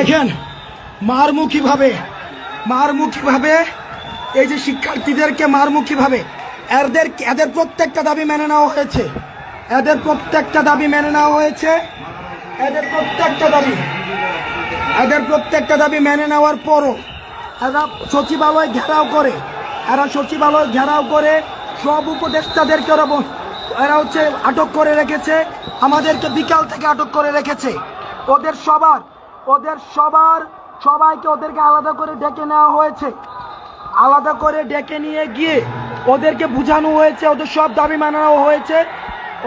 দেখেন মারমুখী ভাবে মারমুখী ভাবে এই যে শিক্ষার্থীদেরকে মারমুখী ভাবে এদের এদের প্রত্যেকটা দাবি মেনে নেওয়া হয়েছে। এদের প্রত্যেকটা দাবি মেনে নেওয়া হয়েছে। এদের প্রত্যেকটা দাবি, এদের প্রত্যেকটা দাবি মেনে নেওয়ার পরও এরা সচিবালয় ঘেরাও করে। এরা সচিবালয় ঘেরাও করে সব উপদেষ্টাদেরকে ওরা এরা হচ্ছে আটক করে রেখেছে। আমাদেরকে বিকাল থেকে আটক করে রেখেছে। ওদের সবার ওদের সবার সবাইকে ওদেরকে আলাদা করে ডেকে নেওয়া হয়েছে। আলাদা করে ডেকে নিয়ে গিয়ে ওদেরকে বোঝানো হয়েছে, ওদের সব দাবি মানানো হয়েছে।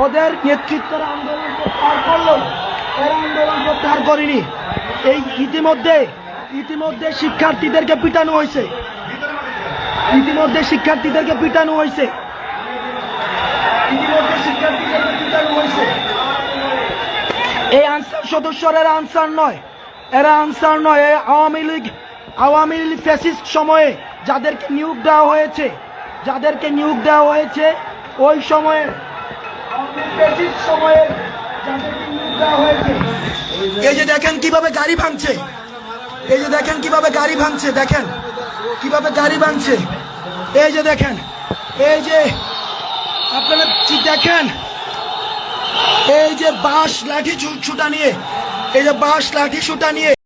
ওদের নেতৃত্বের আন্দোলন প্রত্যাহার করল, এরা আন্দোলন প্রত্যাহার করেনি। এই ইতিমধ্যে ইতিমধ্যে শিক্ষার্থীদেরকে পিটানো হয়েছে। ইতিমধ্যে শিক্ষার্থীদেরকে পিটানো হয়েছে। ইতিমধ্যে শিক্ষার্থীদেরকে পিটানো হয়েছে। এই আনসার সদস্যরা আনসার নয়। এরা আনসার নয় আওয়ামী লীগ আওয়ামী লীগ ফ্যাসিস্ট সময়ে যাদেরকে নিয়োগ দেওয়া হয়েছে, যাদেরকে নিয়োগ দেওয়া হয়েছে, ওই সময়ে সময়ে দেওয়া হয়েছে। এই যে দেখেন কীভাবে গাড়ি ভাঙছে, এই যে দেখেন কীভাবে গাড়ি ভাঙছে, দেখেন কীভাবে গাড়ি ভাঙছে। এই যে দেখেন, এই যে আপনারা দেখেন? এই যে বাঁশ, লাঠি ছুটা নিয়ে এই যে বাঁশ লাঠি ছুটা নিয়ে